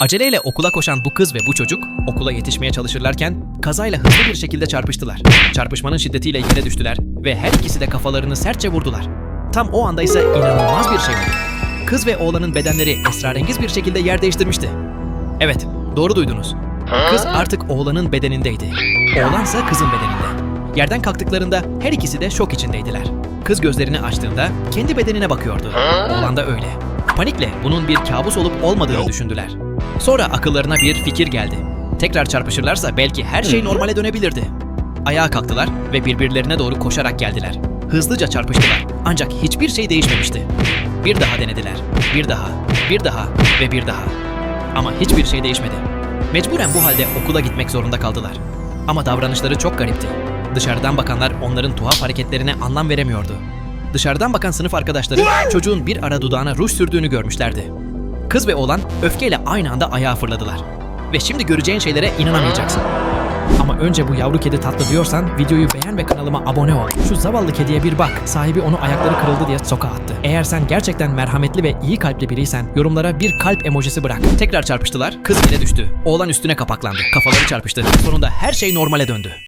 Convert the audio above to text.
Aceleyle okula koşan bu kız ve bu çocuk okula yetişmeye çalışırlarken kazayla hızlı bir şekilde çarpıştılar. Çarpışmanın şiddetiyle yere düştüler ve her ikisi de kafalarını sertçe vurdular. Tam o anda ise inanılmaz bir şey oldu. Kız ve oğlanın bedenleri esrarengiz bir şekilde yer değiştirmişti. Evet, doğru duydunuz. Kız artık oğlanın bedenindeydi. Oğlansa kızın bedeninde. Yerden kalktıklarında her ikisi de şok içindeydiler. Kız gözlerini açtığında kendi bedenine bakıyordu. Oğlan da öyle. Panikle bunun bir kabus olup olmadığını düşündüler. Sonra akıllarına bir fikir geldi. Tekrar çarpışırlarsa belki her şey normale dönebilirdi. Ayağa kalktılar ve birbirlerine doğru koşarak geldiler. Hızlıca çarpıştılar ancak hiçbir şey değişmemişti. Bir daha denediler. Bir daha, bir daha ve bir daha. Ama hiçbir şey değişmedi. Mecburen bu halde okula gitmek zorunda kaldılar. Ama davranışları çok garipti. Dışarıdan bakanlar onların tuhaf hareketlerine anlam veremiyordu. Dışarıdan bakan sınıf arkadaşları çocuğun bir ara dudağına ruj sürdüğünü görmüşlerdi. Kız ve oğlan öfkeyle aynı anda ayağa fırladılar. Ve şimdi göreceğin şeylere inanamayacaksın. Ama önce bu yavru kedi tatlı diyorsan videoyu beğen ve kanalıma abone ol. Şu zavallı kediye bir bak. Sahibi onu ayakları kırıldı diye sokağa attı. Eğer sen gerçekten merhametli ve iyi kalpli biriysen yorumlara bir kalp emojisi bırak. Tekrar çarpıştılar. Kız yere düştü. Oğlan üstüne kapaklandı. Kafaları çarpıştı. Sonunda her şey normale döndü.